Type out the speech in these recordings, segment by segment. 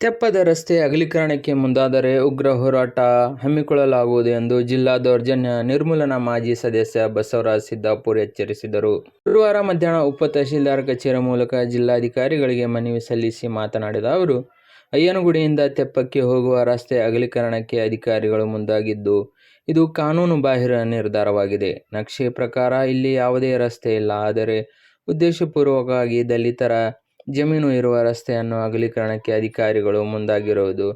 ತೆಪ್ಪದ ರಸ್ತೆ ಅಗಲೀಕರಣಕ್ಕೆ ಮುಂದಾದರೆ ಉಗ್ರ ಹೋರಾಟ ಹಮ್ಮಿಕೊಳ್ಳಲಾಗುವುದು ಎಂದು ಜಿಲ್ಲಾ ದೌರ್ಜನ್ಯ ನಿರ್ಮೂಲನಾ ಮಾಜಿ ಸದಸ್ಯ ಬಸವರಾಜ್ ಸಿದ್ದಾಪುರ್ ಎಚ್ಚರಿಸಿದರು. ಗುರುವಾರ ಮಧ್ಯಾಹ್ನ ಉಪ ತಹಶೀಲ್ದಾರ್ ಕಚೇರಿ ಮೂಲಕ ಜಿಲ್ಲಾಧಿಕಾರಿಗಳಿಗೆ ಮನವಿ ಸಲ್ಲಿಸಿ ಮಾತನಾಡಿದ ಅವರು, ಅಯ್ಯನಗುಡಿಯಿಂದ ತೆಪ್ಪಕ್ಕೆ ಹೋಗುವ ರಸ್ತೆ ಅಗಲೀಕರಣಕ್ಕೆ ಅಧಿಕಾರಿಗಳು ಮುಂದಾಗಿದ್ದು, ಇದು ಕಾನೂನು ಬಾಹಿರ ನಿರ್ಧಾರವಾಗಿದೆ. ನಕ್ಷೆ ಪ್ರಕಾರ ಇಲ್ಲಿ ಯಾವುದೇ ರಸ್ತೆ ಇಲ್ಲ, ಆದರೆ ಉದ್ದೇಶಪೂರ್ವಕವಾಗಿ ದಲಿತರ ಜಮೀನು ಇರುವ ರಸ್ತೆಯನ್ನು ಅಗಲೀಕರಣಕ್ಕೆ ಅಧಿಕಾರಿಗಳು ಮುಂದಾಗಿರುವುದು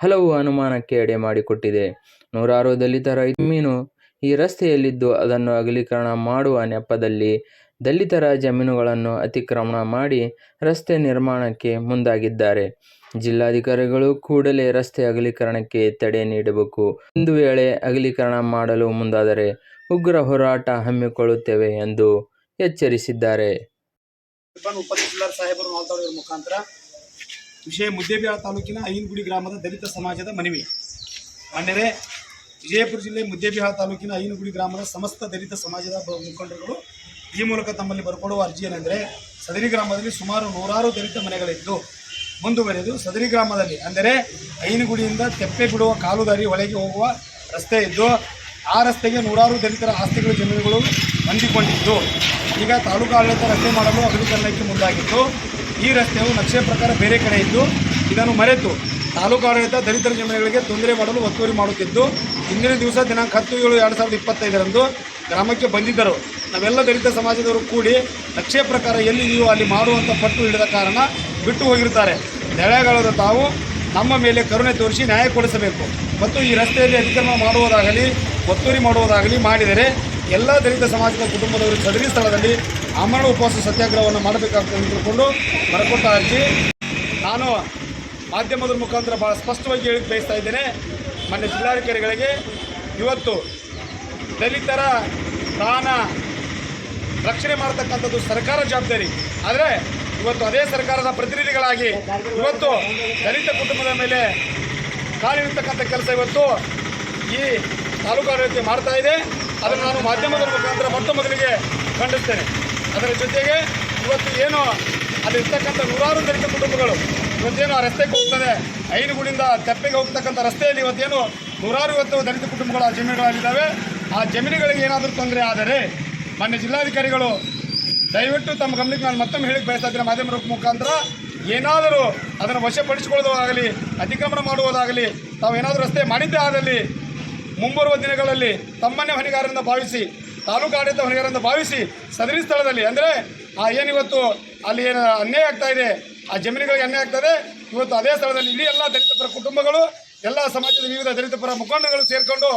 ಹಲವು ಅನುಮಾನಕ್ಕೆ ಎಡೆ ಮಾಡಿಕೊಟ್ಟಿದೆ. ನೂರಾರು ದಲಿತರ ಜಮೀನು ಈ ರಸ್ತೆಯಲ್ಲಿದ್ದು ಅದನ್ನು ಅಗಲೀಕರಣ ಮಾಡುವ ನೆಪದಲ್ಲಿ ದಲಿತರ ಜಮೀನುಗಳನ್ನು ಅತಿಕ್ರಮಣ ಮಾಡಿ ರಸ್ತೆ ನಿರ್ಮಾಣಕ್ಕೆ ಮುಂದಾಗಿದ್ದಾರೆ. ಜಿಲ್ಲಾಧಿಕಾರಿಗಳು ಕೂಡಲೇ ರಸ್ತೆ ಅಗಲೀಕರಣಕ್ಕೆ ತಡೆ ನೀಡಬೇಕು. ಒಂದು ವೇಳೆ ಅಗಲೀಕರಣ ಮಾಡಲು ಮುಂದಾದರೆ ಉಗ್ರ ಹೋರಾಟ ಹಮ್ಮಿಕೊಳ್ಳುತ್ತೇವೆ ಎಂದು ಎಚ್ಚರಿಸಿದ್ದಾರೆ. ಉಪ ತಹಸೀಲ್ದಾರ್ ಸಾಹೇಬರು ಮಾತಾಡೋದ್ರ ಮುಖಾಂತರ. ವಿಷಯ ಮುದ್ದೇಬಿಹಾಳ ತಾಲೂಕಿನ ಐನಗುಡಿ ಗ್ರಾಮದ ದಲಿತ ಸಮಾಜದ ಮನವಿ. ಮಾನ್ಯರೇ ವಿಜಯಪುರ ಜಿಲ್ಲೆ ಮುದ್ದೇಬಿಹಾಳ ತಾಲೂಕಿನ ಐನಗುಡಿ ಗ್ರಾಮದ ಸಮಸ್ತ ದಲಿತ ಸಮಾಜದ ಮುಖಂಡರುಗಳು ಈ ಮೂಲಕ ತಮ್ಮಲ್ಲಿ ಬರ್ಕೊಡುವ ಅರ್ಜಿ ಏನೆಂದರೆ ಸದರಿ ಗ್ರಾಮದಲ್ಲಿ ಸುಮಾರು ನೂರಾರು ದಲಿತ ಮನೆಗಳಿದ್ದು, ಮುಂದುವರೆದು ಸದರಿ ಗ್ರಾಮದಲ್ಲಿ, ಅಂದರೆ ಐನಗುಡಿಯಿಂದ ತೆಪ್ಪೆ ಬಿಡುವ ಕಾಲುದಾರಿ ಒಳಗೆ ಹೋಗುವ ರಸ್ತೆ ಇದ್ದು, ಆ ರಸ್ತೆಗೆ ನೂರಾರು ದಲಿತರ ಆಸ್ತಿಗಳು, ಜಮೀನುಗಳು ಹೊಂದಿಕೊಂಡಿದ್ದು ಈಗ ತಾಲೂಕು ಆಡಳಿತ ರಸ್ತೆ ಮಾಡಲು ಅಗಲೀಕರಣಕ್ಕೆ ಮುಂದಾಗಿತ್ತು. ಈ ರಸ್ತೆಯು ನಕ್ಷೆ ಪ್ರಕಾರ ಬೇರೆ ಕಡೆ ಇದ್ದು, ಇದನ್ನು ಮರೆತು ತಾಲೂಕು ಆಡಳಿತ ದಲಿತರ ಜಮೀನುಗಳಿಗೆ ತೊಂದರೆ ಮಾಡಲು ಒತ್ತುವರಿ ಮಾಡುತ್ತಿದ್ದು ಇಂದಿನ ದಿವಸ ದಿನಾಂಕ ಹತ್ತು ಏಳು ಎರಡು ಸಾವಿರದ ಇಪ್ಪತ್ತೈದರಂದು ಗ್ರಾಮಕ್ಕೆ ಬಂದಿದ್ದರು. ನಾವೆಲ್ಲ ದಲಿತ ಸಮಾಜದವರು ಕೂಡಿ ನಕ್ಷೆ ಪ್ರಕಾರ ಎಲ್ಲಿ ನೀವು ಅಲ್ಲಿ ಮಾಡುವಂಥ ಪಟ್ಟು ಹಿಡಿದ ಕಾರಣ ಬಿಟ್ಟು ಹೋಗಿರುತ್ತಾರೆ. ನೆಳೆಗಾಲದ ತಾವು ನಮ್ಮ ಮೇಲೆ ಕರುಣೆ ತೋರಿಸಿ ನ್ಯಾಯ ಕೊಡಿಸಬೇಕು. ಮತ್ತು ಈ ರಸ್ತೆಯಲ್ಲಿ ಅತಿಕ್ರಮಣ ಮಾಡುವುದಾಗಲಿ, ಒತ್ತುವರಿ ಮಾಡುವುದಾಗಲಿ ಮಾಡಿದರೆ ಎಲ್ಲ ದಲಿತ ಸಮಾಜದ ಕುಟುಂಬದವರು ಸದರಿ ಸ್ಥಳದಲ್ಲಿ ಆಮರಣ ಉಪವಾಸ ಸತ್ಯಾಗ್ರಹವನ್ನು ಮಾಡಬೇಕಾಗ್ತದೆ ಅಂತ ತಿಳ್ಕೊಂಡು ಬರಕೊಟ್ಟ ಅರ್ಜಿ. ನಾನು ಮಾಧ್ಯಮದ ಮುಖಾಂತರ ಭಾಳ ಸ್ಪಷ್ಟವಾಗಿ ಹೇಳಿ ಬಯಸ್ತಾ ಇದ್ದೇನೆ. ಮೊನ್ನೆ ಜಿಲ್ಲಾಧಿಕಾರಿಗಳಿಗೆ ಇವತ್ತು ದಲಿತರ ಪ್ರಾಣ ರಕ್ಷಣೆ ಮಾಡತಕ್ಕಂಥದ್ದು ಸರ್ಕಾರ ಜವಾಬ್ದಾರಿ. ಆದರೆ ಇವತ್ತು ಅದೇ ಸರ್ಕಾರದ ಪ್ರತಿನಿಧಿಗಳಾಗಿ ಇವತ್ತು ದಲಿತ ಕುಟುಂಬದ ಮೇಲೆ ಕಾಲಿಡ್ತಕ್ಕಂಥ ಕೆಲಸ ಇವತ್ತು ಈ ತಾಲೂಕು ಆಡಳಿತ ಮಾಡ್ತಾ ಇದೆ. ಅದನ್ನು ನಾನು ಮಾಧ್ಯಮದ ಮುಖಾಂತರ ಮೊಟ್ಟ ಮೊದಲಿಗೆ ಖಂಡಿಸ್ತೇನೆ. ಅದರ ಜೊತೆಗೆ ಇವತ್ತು ಏನು ಅಲ್ಲಿರ್ತಕ್ಕಂಥ ನೂರಾರು ದಲಿತ ಕುಟುಂಬಗಳು ಇವತ್ತೇನು ಆ ರಸ್ತೆಗೆ ಹೋಗ್ತದೆ ಐನಗುಡಿಯಿಂದ ತೆಪ್ಪೆಗೆ ಹೋಗ್ತಕ್ಕಂಥ ರಸ್ತೆಯಲ್ಲಿ ಇವತ್ತೇನು ನೂರಾರು ಇವತ್ತು ದಲಿತ ಕುಟುಂಬಗಳ ಜಮೀನುಗಳಾಗಿದ್ದಾವೆ ಆ ಜಮೀನುಗಳಿಗೆ ಏನಾದರೂ ತೊಂದರೆ ಆದರೆ ಮಾನ್ಯ ಜಿಲ್ಲಾಧಿಕಾರಿಗಳು ದಯವಿಟ್ಟು ತಮ್ಮ ಗಮನಕ್ಕೆ ನಾನು ಮತ್ತೊಮ್ಮೆ ಹೇಳಿಕ್ಕೆ ಬಯಸ್ತಾ ಇದ್ದೇನೆ ಮಾಧ್ಯಮದ ಮುಖಾಂತರ. ಏನಾದರೂ ಅದನ್ನು ವಶಪಡಿಸಿಕೊಳ್ಳೋದಾಗಲಿ ಅತಿಕ್ರಮಣ ಮಾಡುವುದಾಗಲಿ, ತಾವು ಏನಾದರೂ ರಸ್ತೆ ಮಾಡಿದ್ದೇ ಆದಲ್ಲಿ ಮುಂಬರುವ ದಿನಗಳಲ್ಲಿ ತಮ್ಮನ್ನೇ ಹೊಣೆಗಾರರಿಂದ ಭಾವಿಸಿ, ತಾಲೂಕು ಆಡಳಿತ ಹೊಣೆಗಾರರಿಂದ ಭಾವಿಸಿ ಸದರಿ ಸ್ಥಳದಲ್ಲಿ ಅಂದರೆ, ಆ ಏನಿವತ್ತು ಅಲ್ಲಿ ಏನು ಅನ್ಯಾಯ ಆಗ್ತಾ ಇದೆ, ಆ ಜಮೀನುಗಳಿಗೆ ಅನ್ಯಾಯ ಆಗ್ತದೆ ಇವತ್ತು ಅದೇ ಸ್ಥಳದಲ್ಲಿ ಇಡೀ ಎಲ್ಲ ದಲಿತ ಪರ ಕುಟುಂಬಗಳು, ಎಲ್ಲ ಸಮಾಜದ ವಿವಿಧ ದಲಿತ ಪರ ಮುಖಂಡಗಳು ಸೇರಿಕೊಂಡು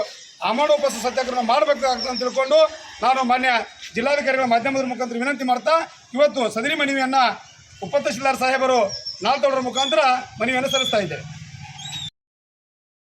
ಅಮಾನೋಪಸ ಸತ್ಯಾಗ್ರಹ ಮಾಡಬೇಕು ಅಂತ ತಿಳ್ಕೊಂಡು ನಾನು ಮಾನ್ಯ ಜಿಲ್ಲಾಧಿಕಾರಿಗಳ ಮಾಧ್ಯಮದ ಮುಖಾಂತರ ವಿನಂತಿ ಮಾಡ್ತಾ, ಇವತ್ತು ಸದರಿ ಮನವಿಯನ್ನು ಉಪತಹಶೀಲ್ದಾರ್ ಸಾಹೇಬರು ನಾಲ್ತೋಡರ ಮುಖಾಂತರ ಮನವಿಯನ್ನು ಸಲ್ಲಿಸ್ತಾ ಇದ್ದೇವೆ